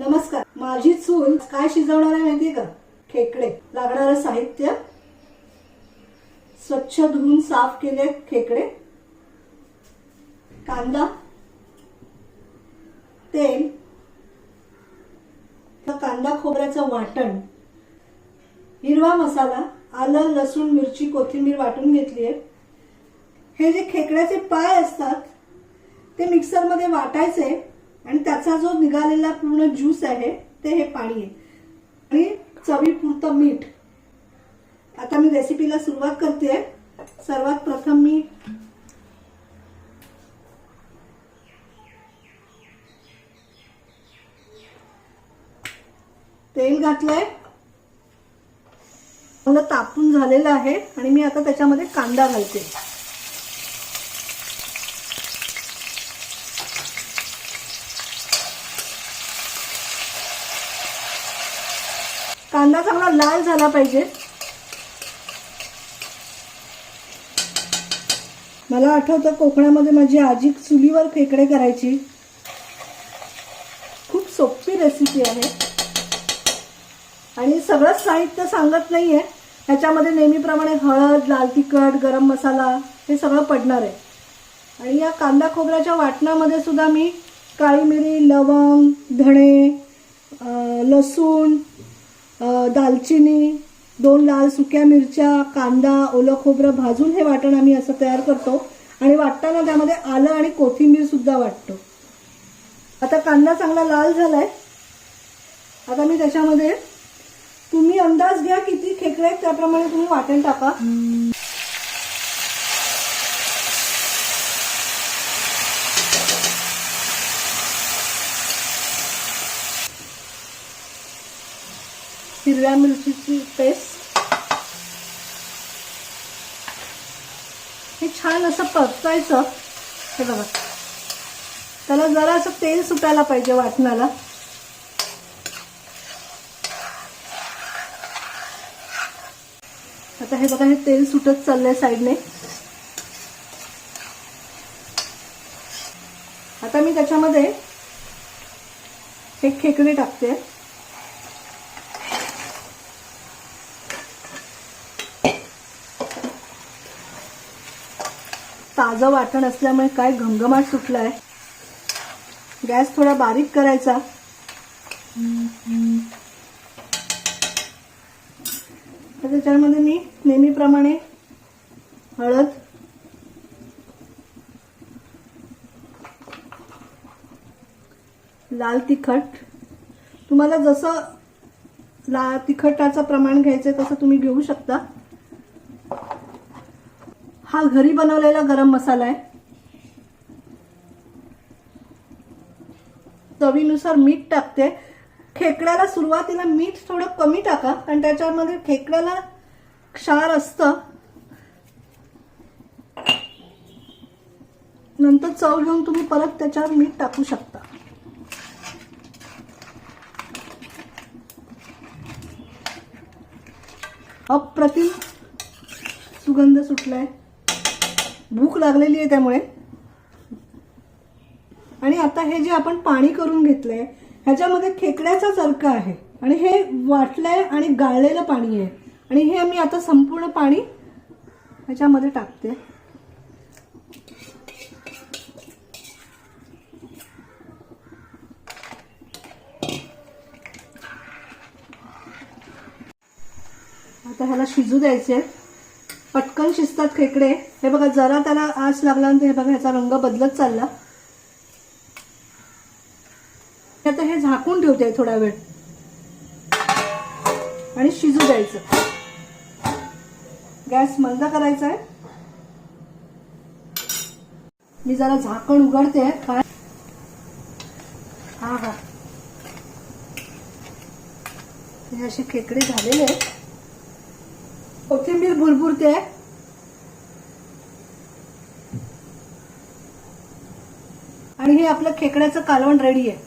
नमस्कार. माझी चूल काय शिजवणार आहे माहितीये का? खेकडे. लागणारं साहित्य स्वच्छ धुवून साफ केले खेकडे. कांदा तेल कांदा खोबऱ्याचं वाटण हिरवा मसाला आलं लसूण मिरची कोथिंबीर वाटून घेतली आहे. हे जे खेकड्याचे पाय असतात ते मिक्सरमध्ये वाटायचे. आणि त्याचा जो निघालेला पूर्ण ज्यूस आहे ते हे पाणी आहे. आणि चवीपुरतं मीठ. आता मी रेसिपीला सुरुवात करते. सर्वात प्रथम मी तेल घातलंय. मला तापून झालेलं आहे आणि मी आता त्याच्यामध्ये कांदा घालते. कांदा चांगला लाल झाला पाहिजे. मला आठवतं कोकणामध्ये माझी आजी चुलीवर खेकडे करायची. खूप सोपी रेसिपी आहे. आणि सगळंच साहित्य सांगत नाहीये. ह्याच्यामध्ये नेहमीप्रमाणे हळद लाल तिखट गरम मसाला हे सगळं पडणार आहे. आणि या कांदा खोबऱ्याच्या वाटणामध्ये सुद्धा मी काळी मिरी लवंग धणे लसूण दालचिनी दोन लाल सुक्या मिरच्या कांदा ओलं खोबरं भाजून हे वाटण आम्ही असं तयार करतो. आणि वाटताना त्यामध्ये आलं आणि कोथिंबीर सुद्धा वाटतो. आता कांदा चांगला लाल झालाय. आता मी त्याच्यामध्ये तुम्ही अंदाज घ्या किती खेकडे आहेत त्याप्रमाणे तुम्ही वाटण टाका. हिरव्या मिरचीची पेस्ट हे छान असं परतायचं. हे बघा. त्याला जरा असं तेल सुटायला पाहिजे वाटणाला. आता हे बघा हे तेल सुटत चाललंय साईडने. आता मी त्याच्यामध्ये हे खेकडे टाकते. ताजं वाटण असल्यामुळे काय घमघमाट सुटलाय? गॅस थोडा बारीक करायचा. त्याच्यामध्ये मी नेहमीप्रमाणे हळद लाल तिखट. तुम्हाला जसं ला तिखटाचं प्रमाण घ्यायचं आहे तसं तुम्ही घेऊ शकता. हा घरी बनवलेला गरम मसाला आहे. चवीनुसार मीठ टाकते. खेकड्याला सुरुवातीला मीठ थोडं कमी टाका कारण त्याच्यामध्ये खेकड्याला क्षार असतं. नंतर चव घेऊन तुम्ही परत त्याच्यावर मीठ टाकू शकता. अप्रतिम सुगंध सुटलाय. भूक लागलेली आहे त्यामुळे. आणि आता हे जे आपण पाणी करून घेतलंय ह्याच्यामध्ये खेकड्याचा अर्क आहे. आणि हे वाटलंय आणि गाळलेलं पाणी आहे. आणि हे मी आता संपूर्ण पाणी ह्याच्यामध्ये टाकते. आता ह्याला शिजू द्यायचे पटकन शिजतात खेकडे. हे बघा जरा त्याला आस लागल्यानंतर हे बघा ह्याचा रंग बदलत चालला. आता हे झाकून ठेवते थोडा वेळ. आणि शिजू द्यायचं. गॅस मंद करायचा आहे. मी जरा झाकण उघडते काय हा हा. हे असे खेकडे झालेले आहेत. कोथिंबीर भुरभुरते आहे आणि हे आपलं खेकड्याचं कालवण रेडी आहे.